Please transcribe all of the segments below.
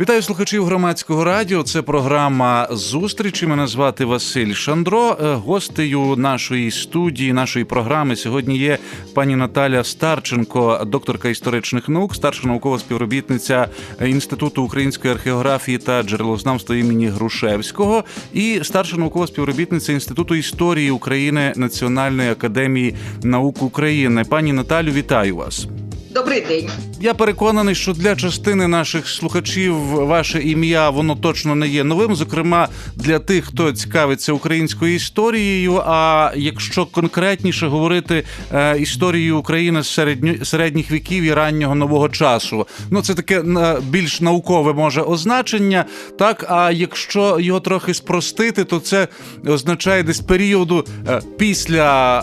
Вітаю слухачів громадського радіо. Це програма зустрічі. Мене звати Василь Шандро. Е, Гостею нашої студії, нашої програми сьогодні є пані Наталя Старченко, докторка історичних наук, старша наукова співробітниця Інституту української археографії та джерелознавства імені Грушевського, і старша наукова співробітниця Інституту історії України Національної академії наук України. Пані Наталю, вітаю вас. Добрий день. Я переконаний, що для частини наших слухачів ваше ім'я воно точно не є новим. Зокрема, для тих, хто цікавиться українською історією. А якщо конкретніше говорити е, історією України з середньо, середніх віків і раннього нового часу, ну це таке е, більш наукове може означення. Так, а якщо його трохи спростити, то це означає десь періоду е, після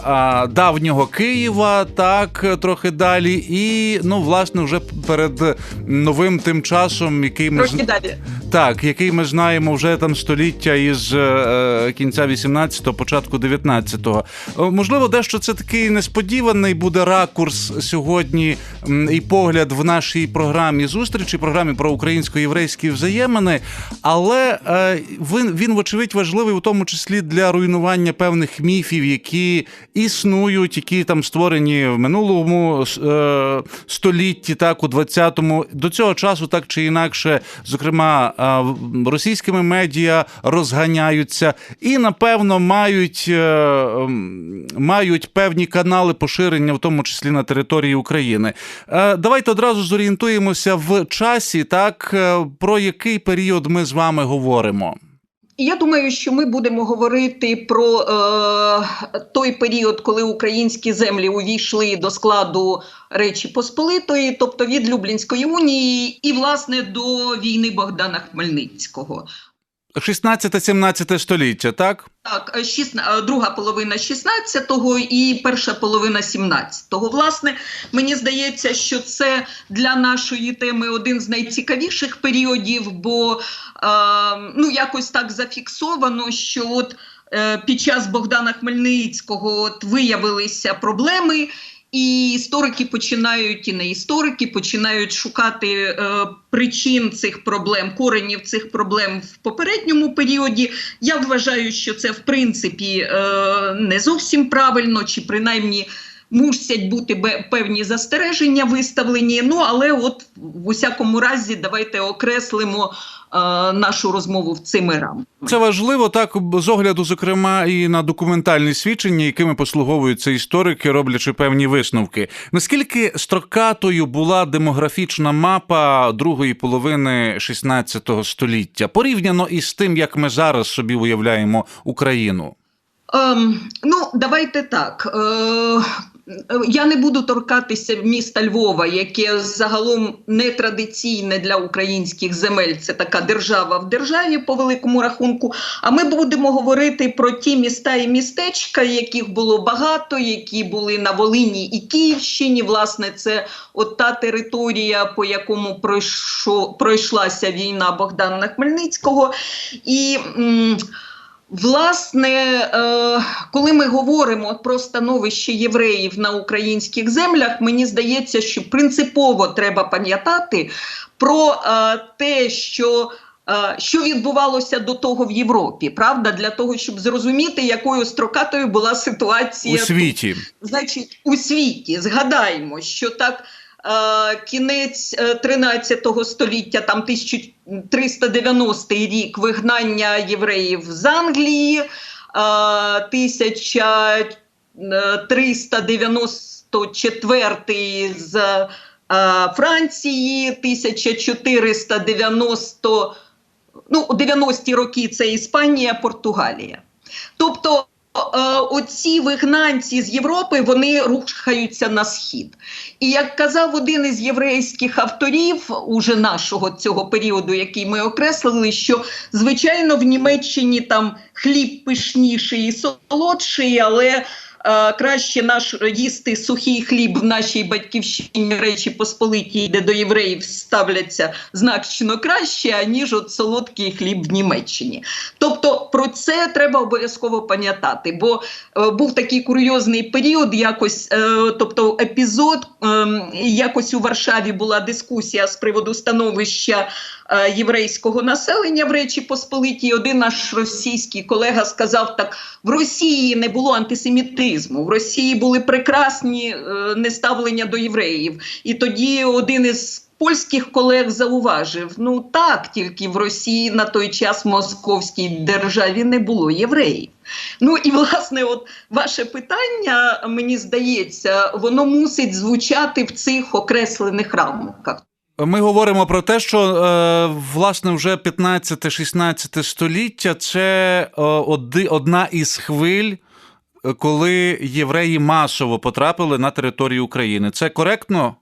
е, давнього Києва, так трохи далі, і ну власне вже перед новим тим часом, який ми Трохи далі. Так, який ми знаємо вже там століття із е, кінця 18-го, початку 19-го. Е, Можливо, дещо це такий несподіваний буде ракурс сьогодні і погляд в нашій програмі зустрічі, програмі про українсько-єврейські взаємини. Але е, він, він, вочевидь, важливий у тому числі для руйнування певних міфів, які існують, які там створені в минулому е, столітті, так у 20-му. До цього часу, так чи інакше, зокрема, е, російськими медіа розганяються і, напевно, мають, е, мають певні канали поширення, в тому числі на території України. Е, Давайте одразу зорієнтуємося в часі, так е, про який період ми з вами говоримо. Я думаю, що ми будемо говорити про е, той період, коли українські землі увійшли до складу Речі Посполитої, тобто від Люблінської унії, і власне до війни Богдана Хмельницького. 16-17 століття, так? Так, е, е, друга половина 16-го і перша половина 17-го. Власне, мені здається, що це для нашої теми один з найцікавіших періодів, бо е, ну якось так зафіксовано, що от е, під час Богдана Хмельницького от виявилися проблеми. І історики починають, і не історики починають шукати е, причин цих проблем, коренів цих проблем в попередньому періоді. Я вважаю, що це в принципі е, не зовсім правильно, чи принаймні мусять бути певні застереження виставлені. Ну але от в усякому разі, давайте окреслимо нашу розмову в цими рамками. Це важливо так з огляду, зокрема, і на документальні свідчення, якими послуговуються історики, роблячи певні висновки. Наскільки строкатою була демографічна мапа другої половини 16 століття, порівняно із тим, як ми зараз собі уявляємо Україну? Ем, ну, давайте так. Е, я не буду торкатися міста Львова, яке загалом нетрадиційне для українських земель. Це така держава в державі по великому рахунку. А ми будемо говорити про ті міста і містечка, яких було багато, які були на Волині і Київщині. Власне, це от та територія, по якому пройшов, пройшлася війна Богдана Хмельницького. І. м, Власне, е, коли ми говоримо про становище євреїв на українських землях, мені здається, що принципово треба пам'ятати про е, те, що. е, Що відбувалося до того в Європі, правда, для того, щоб зрозуміти, якою строкатою була ситуація У тут. світі Значить, у світі згадаємо, що так кінець е, 13 століття, там 1390 рік вигнання євреїв з Англії, е, 1394 з е, Франції, 1490 ну, 90-ті роки це Іспанія, Португалія. Тобто е, оці вигнанці з Європи вони рухаються на схід. І як казав один із єврейських авторів уже нашого цього періоду, який ми окреслили, що звичайно в Німеччині там хліб пишніший і солодший, але е, краще наш їсти сухий хліб в нашій батьківщині Речі Посполитій, де до євреїв ставляться значно краще, аніж от солодкий хліб в Німеччині. Тобто про це треба обов'язково пам'ятати, бо е, був такий курйозний період, якось, е, тобто епізод, е, якось у Варшаві була дискусія з приводу становища е, єврейського населення в Речі Посполитій. Один наш російський колега сказав так: в Росії не було антисемітизму, в Росії були прекрасні е, неставлення до євреїв. І тоді один із польських колег зауважив: ну так, тільки в Росії на той час в московській державі не було євреїв. Ну і власне, от ваше питання, мені здається, воно мусить звучати в цих окреслених рамках. Ми говоримо про те, що е, власне вже 15-16 століття це е, одна із хвиль, коли євреї масово потрапили на територію України. Це коректно?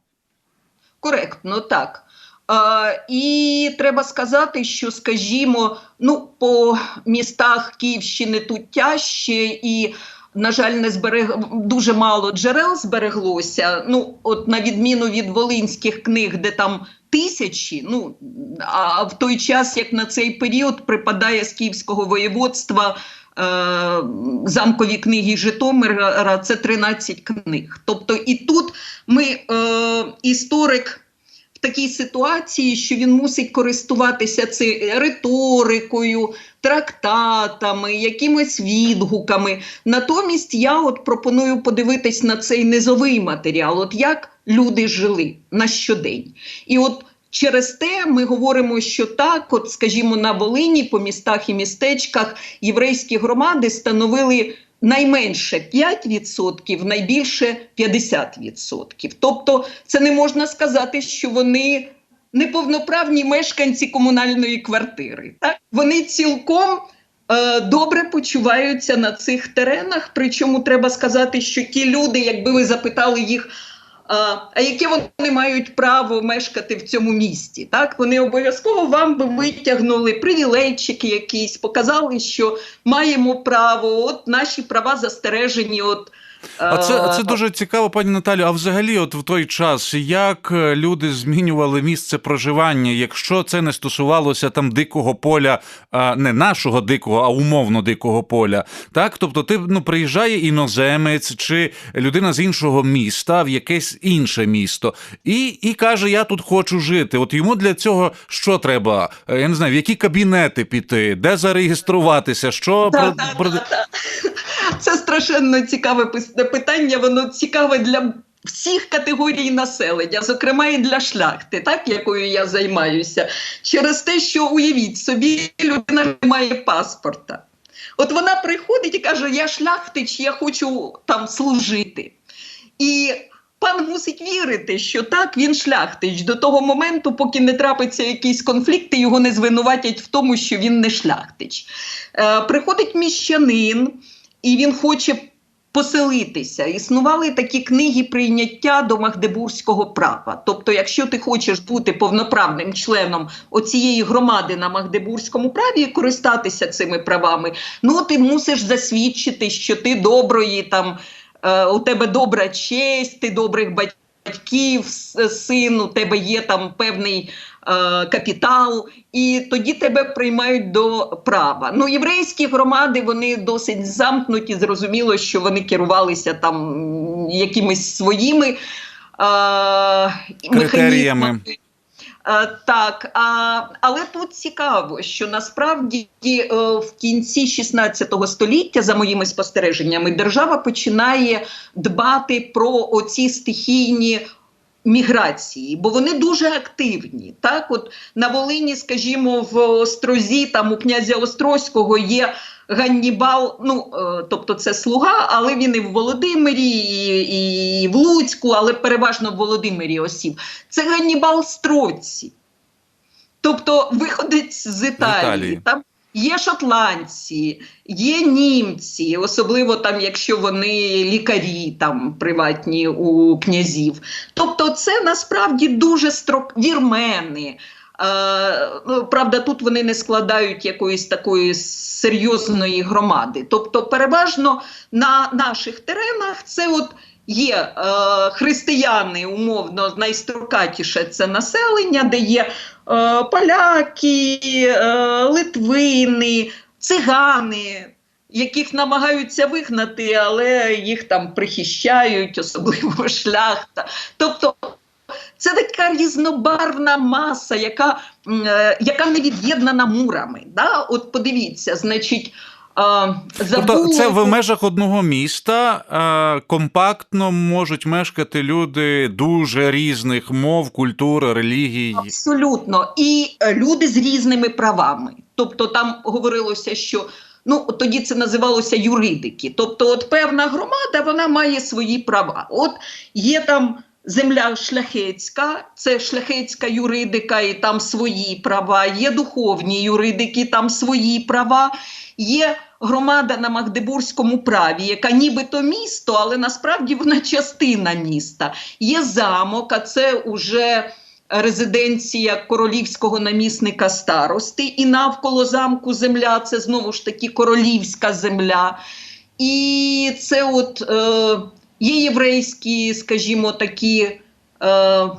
Коректно, так. Е, і треба сказати, що, скажімо, ну, по містах Київщини тут тяжче і. На жаль, не зберег дуже мало джерел збереглося. Ну, от на відміну від волинських книг, де там тисячі. Ну а в той час, як на цей період припадає з Київського воєводства замкові книги Житомира, це 13 книг. Тобто, і тут ми е, історик. Такій ситуації, що він мусить користуватися ци, риторикою, трактатами, якимись відгуками. Натомість я от пропоную подивитись на цей низовий матеріал, от як люди жили на щодень. І от через те ми говоримо, що так, от, скажімо, на Волині, по містах і містечках єврейські громади становили. Найменше 5%, найбільше 50%. Тобто, це не можна сказати, що вони неповноправні мешканці комунальної квартири. Так? Вони цілком е, добре почуваються на цих теренах. Причому треба сказати, що ті люди, якби ви запитали їх. А, яке вони мають право мешкати в цьому місті? Так вони обов'язково вам би витягнули привілейчики якісь, показали, що маємо право, от наші права застережені. От А це, а це дуже цікаво, пані Наталю. А взагалі, от в той час, як е, люди змінювали місце проживання, якщо це не стосувалося там дикого поля, не нашого дикого, а умовно дикого поля. Так, тобто, ти ну приїжджає іноземець чи людина з іншого міста в якесь інше місто, і, і каже: Я тут хочу жити. От йому для цього що треба? Е, Я не знаю, в які кабінети піти, де зареєструватися, що Да, про, да, да, да. Це страшенно цікаве пис- питання. Воно цікаве для всіх категорій населення, зокрема і для шляхти, так якою я займаюся, через те, що уявіть собі, людина не має паспорта. От вона приходить і каже: Я шляхтич, я хочу там служити. І пан мусить вірити, що так він шляхтич до того моменту, поки не трапиться якийсь конфлікт, і його не звинуватять в тому, що він не шляхтич. Е, приходить міщанин, і він хоче поселитися. Існували такі книги прийняття до Магдебурзького права. Тобто, якщо ти хочеш бути повноправним членом оцієї громади на Магдебурзькому праві і користатися цими правами, ну ти мусиш засвідчити, що ти доброї там. Е, у тебе добра честь, ти добрих батьків, с- син, у тебе є там певний капітал, і тоді тебе приймають до права. Ну, єврейські громади вони досить замкнуті, зрозуміло, що вони керувалися там якимись своїми е, Критеріями. механізмами. Е, Так, а, але тут цікаво, що насправді е, в кінці 16 століття, за моїми спостереженнями, держава починає дбати про оці стихійні міграції, бо вони дуже активні. Так, от на Волині, скажімо, в Острозі, там у князя Острозького є. Ганнібал, ну е, тобто це слуга, але він і в Володимирі, і, і в Луцьку, але переважно в Володимирі осів. Це Ганнібал Строці. Тобто виходить з Італії. Італії. Там є шотландці, є німці, особливо там, якщо вони лікарі там приватні у князів. Тобто, це насправді дуже строк вірмени. Е, ну, правда, тут вони не складають якоїсь такої серйозної громади. Тобто, переважно на наших теренах це от є е, християни, умовно, найстрокатіше це населення, де є е, поляки, е, литвини, цигани. Яких намагаються вигнати, але їх там прихищають, особливо шляхта. Тобто це така різнобарвна маса, яка, е, яка не від'єднана мурами. Да? От подивіться, значить, е, Тобто це в межах одного міста компактно можуть мешкати люди дуже різних мов, культур, релігій. Абсолютно. І е, люди з різними правами. Тобто там говорилося, що ну тоді це називалося юридики. Тобто, от певна громада вона має свої права. От є там. Земля шляхетська, це шляхетська юридика, і там свої права, є духовні юридики, там свої права, є громада на Магдебурзькому праві, яка нібито місто, але насправді вона частина міста. Є замок, а це уже резиденція королівського намісника старости, і навколо замку земля це знову ж таки королівська земля. І це от е, є єврейські, скажімо, такі е,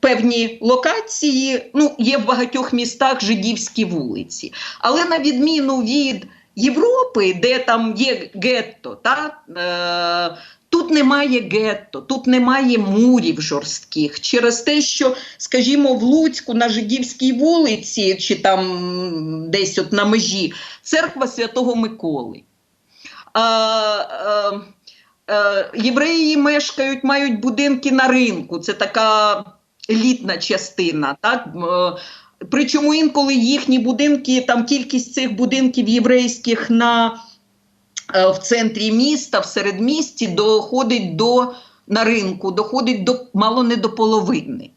певні локації. Ну, є в багатьох містах жидівські вулиці. Але на відміну від Європи, де там є гетто, та, е, тут немає гетто, тут немає мурів жорстких. Через те, що, скажімо, в Луцьку на Жидівській вулиці, чи там десь от на межі, церква Святого Миколи. Е, е, е, євреї мешкають, мають будинки на ринку. Це така елітна частина. Так? Е, Причому інколи їхні будинки, там кількість цих будинків єврейських на, е, в центрі міста, в середмісті доходить до на ринку, доходить до мало не до половини.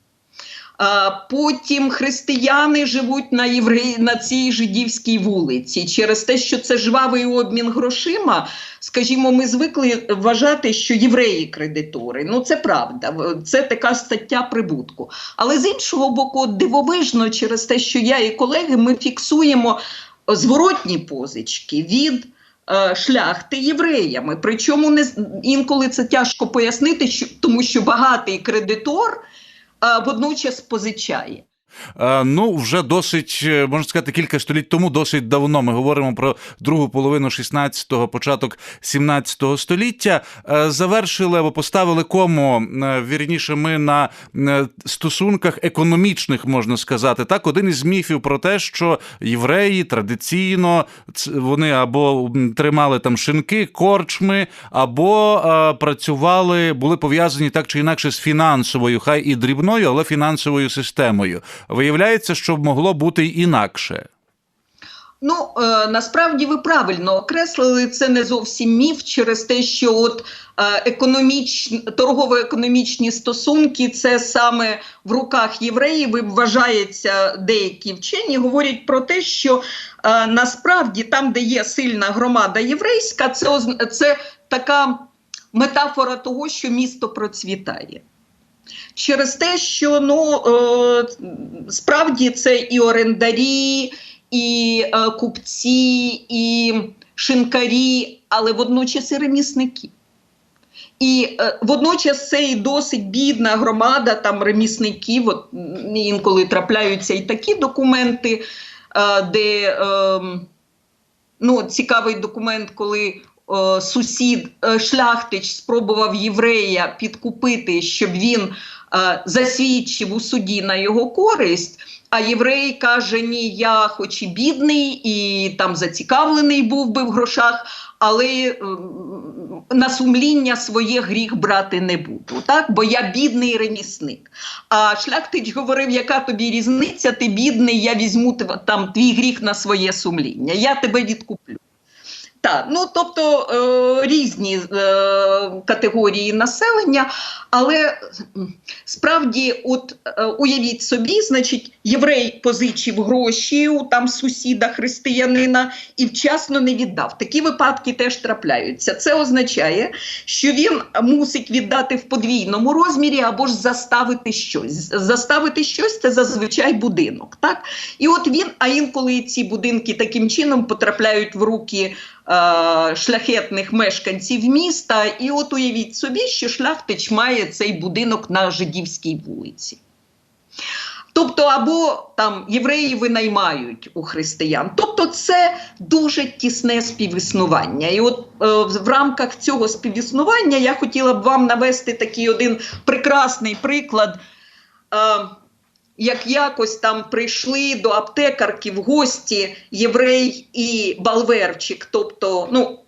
А потім християни живуть на євреї на цій жидівській вулиці. Через те, що це жвавий обмін грошима, скажімо, ми звикли вважати, що євреї кредитори. Ну це правда, це така стаття прибутку. Але з іншого боку, дивовижно, через те, що я і колеги, ми фіксуємо зворотні позички від. е, Шляхти євреями. Причому не інколи це тяжко пояснити, що, тому що багатий кредитор водночас позичає. Е, Ну, вже досить, е, можна сказати, кілька століть тому, досить давно. Ми говоримо про другу половину 16-го, початок 17-го століття. Е, Завершили або поставили кому вірніше, ми на стосунках економічних, можна сказати. Так, один із міфів про те, що євреї традиційно вони або тримали там шинки, корчми, або працювали, були пов'язані так чи інакше з фінансовою, хай і дрібною, але фінансовою системою. Виявляється, що могло бути інакше. Ну е, насправді ви правильно окреслили це не зовсім міф через те, що от е, економіч... торгово-економічні стосунки це саме в руках євреїв. І вважається деякі вчені говорять про те, що е, насправді там, де є сильна громада єврейська, це, це така метафора того, що місто процвітає. Через те, що ну е, справді це і орендарі, і е, купці, і шинкарі, але водночас і ремісники. І е, водночас це і досить бідна громада там ремісників. От, інколи трапляються і такі документи, е, де е, ну, цікавий документ, коли сусід е, шляхтич спробував єврея підкупити, щоб він е, засвідчив у суді на його користь. А єврей каже: Ні, я хоч і бідний, і там зацікавлений був би в грошах, але на сумління своє гріх брати не буду, так? бо я бідний ремісник. А шляхтич говорив, яка тобі різниця, ти бідний, я візьму там твій гріх на своє сумління, я тебе відкуплю. Так, ну тобто е, різні е, категорії населення, але справді, от е, уявіть собі, значить, єврей позичив гроші у там сусіда християнина і вчасно не віддав. Такі випадки теж трапляються. Це означає, що він мусить віддати в подвійному розмірі або ж заставити щось. Заставити щось це зазвичай будинок. Так? І от він, а інколи ці будинки таким чином потрапляють в руки шляхетних мешканців міста. І от уявіть собі, що шляхтич має цей будинок на жидівській вулиці. Тобто, або там євреї винаймають у християн. Тобто, це дуже тісне співіснування. І от е, в рамках цього співіснування я хотіла б вам навести такий один прекрасний приклад. Е, як якось там прийшли до аптекарки в гості єврей і балверчик, тобто, ну,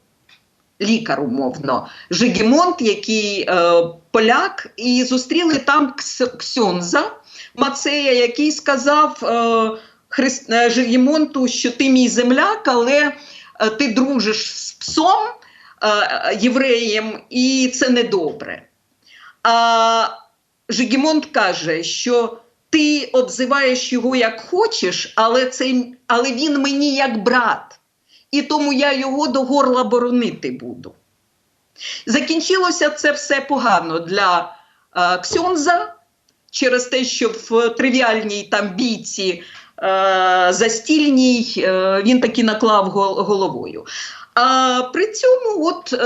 лікар, умовно, Жигімонт, який е, поляк, і зустріли там Кс- Ксьонза Мацея, який сказав е, Христ, е, Жигімонту, що ти мій земляк, але е, ти дружиш з псом е, євреєм, і це недобре. А Жигімонт каже, що ти обзиваєш його як хочеш, але, це, але він мені як брат, і тому я його до горла боронити буду. Закінчилося це все погано для е, Ксьонза через те, що в тривіальній там бійці е, застільній е, він таки наклав гол- головою. А при цьому, от е,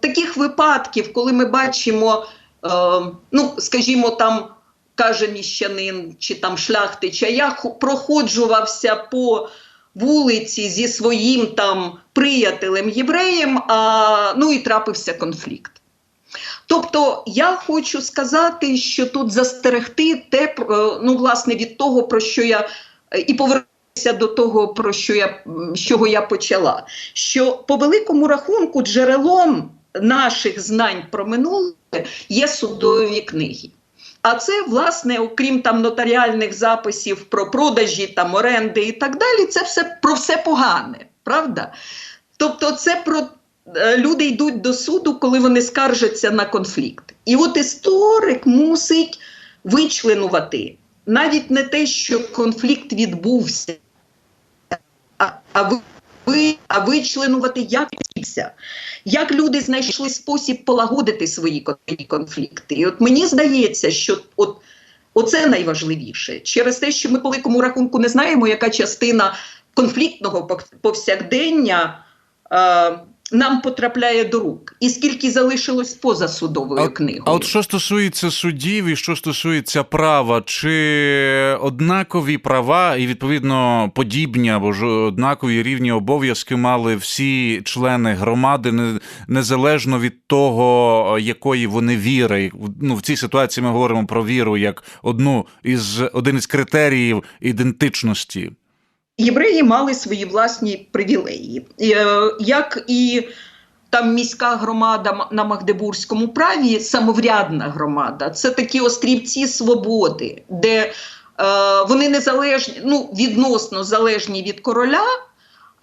таких випадків, коли ми бачимо, е, ну, скажімо, там каже міщанин чи там шляхтич, а я проходжувався по вулиці зі своїм там приятелем євреєм, а, ну і трапився конфлікт. Тобто я хочу сказати, що тут застерегти те, про- ну, власне, від того, про що я е, і повернутися до того, про що я чого я почала. Що по великому рахунку джерелом наших знань про минуле є судові книги. А це, власне, окрім там нотаріальних записів про продажі, там оренди і так далі, це все про все погане, правда? Тобто, це про е, люди йдуть до суду, коли вони скаржаться на конфлікт. І от історик мусить вичленувати навіть не те, що конфлікт відбувся, а, а ви. Ви, а вичленувати, як відбувся, як люди знайшли спосіб полагодити свої кон- конфлікти. І от мені здається, що от, оце найважливіше через те, що ми по великому рахунку не знаємо, яка частина конфліктного пов- повсякдення е, нам потрапляє до рук, і скільки залишилось поза судовою А, книгою. а от що стосується судів і що стосується права, чи однакові права і відповідно подібні або ж однакові рівні обов'язки мали всі члени громади, не- незалежно від того, якої вони віри. Ну в цій ситуації ми говоримо про віру як одну із один із критеріїв ідентичності. Євреї мали свої власні привілеї, Е, як і там міська громада на Магдебурзькому праві, самоврядна громада. Це такі острівці свободи, де е, вони незалежні, ну, відносно залежні від короля,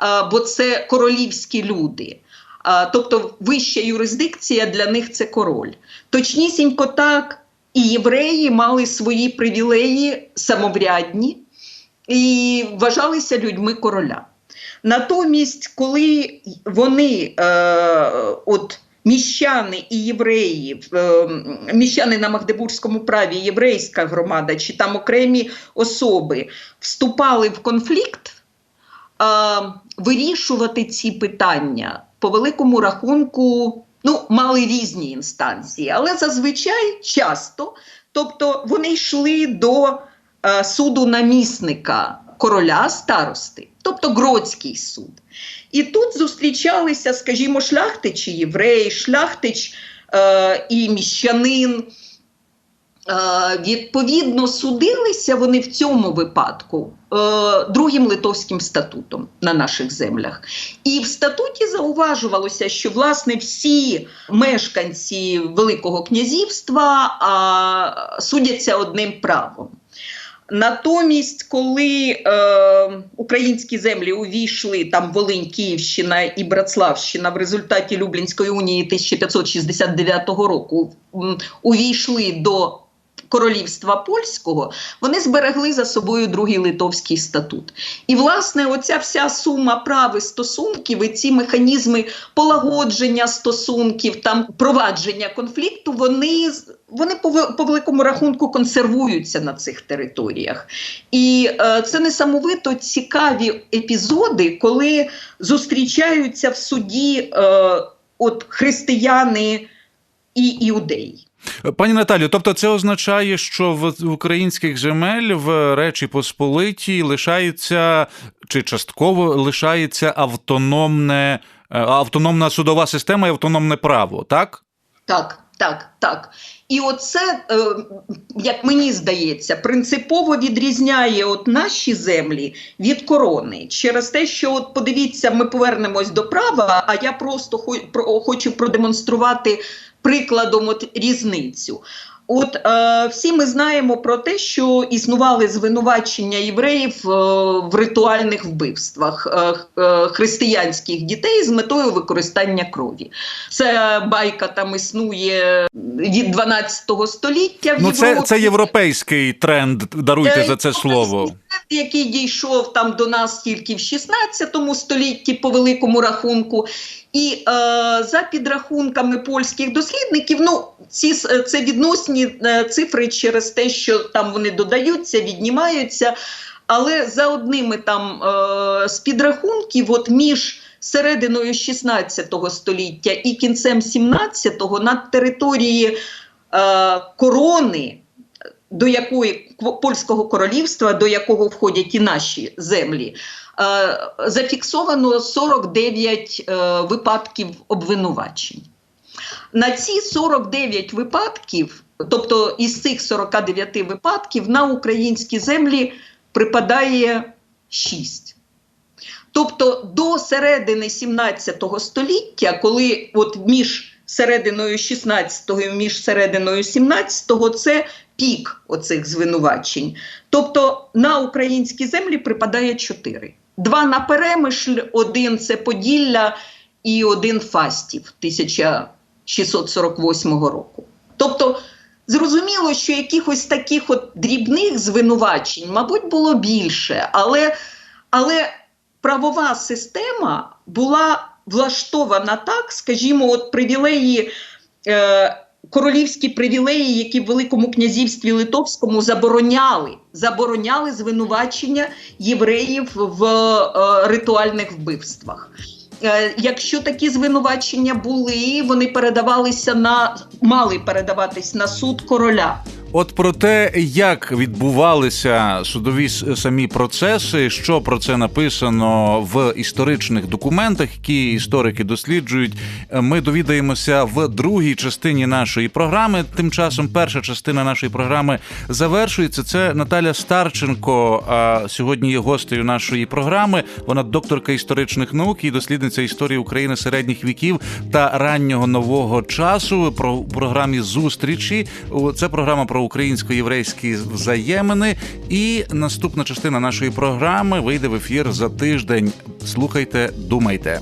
е, бо це королівські люди. Тобто вища юрисдикція для них це король. Точнісінько так, і євреї мали свої привілеї самоврядні і вважалися людьми короля. Натомість, коли вони, е, от міщани і євреї, е, міщани на Магдебурзькому праві, єврейська громада чи там окремі особи вступали в конфлікт, е, вирішувати ці питання по великому рахунку ну, мали різні інстанції, але зазвичай часто, тобто вони йшли до суду намісника короля старости, тобто Гродський суд. І тут зустрічалися, скажімо, шляхтичі, євреї, шляхтич е, і міщанин. Е, відповідно, судилися вони в цьому випадку е, другим литовським статутом на наших землях. І в статуті зауважувалося, що власне всі мешканці Великого князівства судяться одним правом. Натомість, коли е, українські землі увійшли там Волинь, Київщина і Братславщина в результаті Люблінської унії 1569 року увійшли до королівства польського, вони зберегли за собою другий литовський статут. І власне, оця вся сума прав і стосунків, і ці механізми полагодження стосунків, там провадження конфлікту, вони вони по, по великому рахунку консервуються на цих територіях. І е, це несамовито цікаві епізоди, коли зустрічаються в суді е, от християни і іудеї. Пані Наталю, тобто це означає, що в українських земель в Речі Посполитій лишається чи частково лишається автономне, е, автономна судова система і автономне право, так? Так, так, так. І оце, е, як мені здається, принципово відрізняє от наші землі від корони через те, що от подивіться, ми повернемось до права, а я просто хо- про- хочу продемонструвати прикладом от різницю. От е, всі ми знаємо про те, що існували звинувачення євреїв е, в ритуальних вбивствах е, е, християнських дітей з метою використання крові. Це байка там існує від 12 століття. В Ну, це, це європейський тренд. Даруйте Е, за це слово. Який дійшов там до нас тільки в 16 столітті по великому рахунку. І е, за підрахунками польських дослідників, ну ці е, це відносні е, цифри через те, що там вони додаються, віднімаються. Але за одними там е, з підрахунків, от між серединою 16 століття і кінцем 17-го на території е, корони до якої польського королівства, до якого входять і наші землі, е, зафіксовано 49 е, випадків обвинувачень. На ці 49 випадків, тобто із цих 49 випадків, на українські землі припадає 6. Тобто до середини 17 століття, коли от між серединою 16-го і між серединою 17-го це пік оцих звинувачень. Тобто на українські землі припадає 4. Два на Перемишль, один це Поділля і один Фастів 1648 року. Тобто зрозуміло, що якихось таких от дрібних звинувачень, мабуть, було більше, але, але правова система була влаштована так, скажімо, от привілеї. Е, Королівські привілеї, які в Великому князівстві Литовському забороняли, забороняли звинувачення євреїв в е, ритуальних вбивствах. Е, якщо такі звинувачення були, вони передавалися на мали передаватись на суд короля. От про те, як відбувалися судові самі процеси, що про це написано в історичних документах, які історики досліджують, ми довідаємося в другій частині нашої програми. Тим часом перша частина нашої програми завершується. Це Наталя Старченко. Сьогодні є гостею нашої програми. Вона докторка історичних наук і дослідниця історії України середніх віків та раннього нового часу. Про програмі зустрічі. Це програма українсько-єврейські взаємини. І наступна частина нашої програми вийде в ефір за тиждень. Слухайте, думайте.